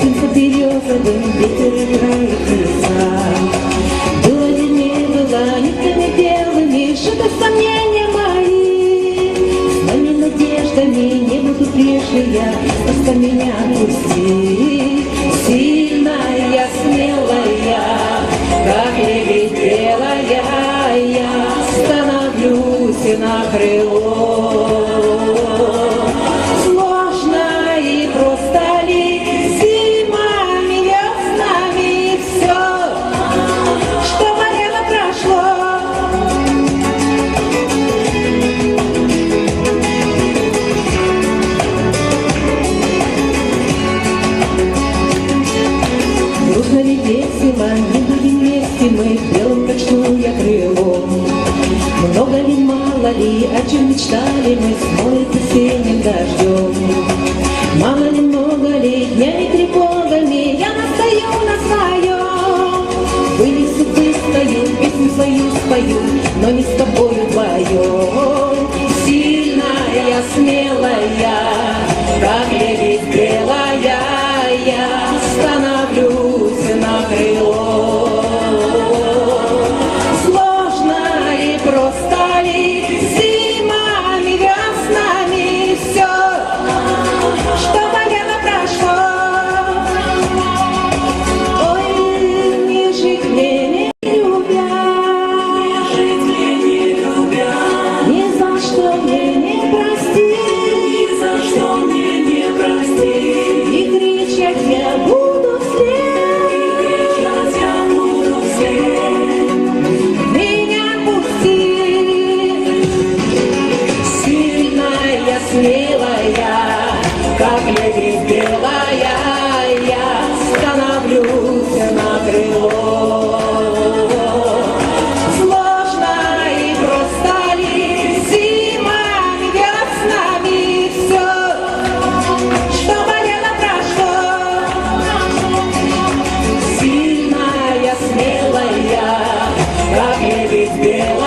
симка березовым, ветер играет леса. Было не было, нитками белыми, шито сомнения мои. С моими надеждами не буду прежняя, просто меня отпусти. Сильная, смелая, как лебедь белая, я становлюсь на крыло. зимы Белым, как шнуя крылом. Много ли, мало ли, о чем мечтали мы Смоется синим дождем. Мало ли, много ли, днями тревогами Я настаю на своем. Вылезу, выстою, песню свою спою, Но не с тобою вдвоем. Сильная, смелая, как лебедь белая, счастливая, как лебедь белая, я становлюсь на крыло. Сложно и просто ли зима с нами все, что болело прошло? Сильная, смелая, как лебедь белая,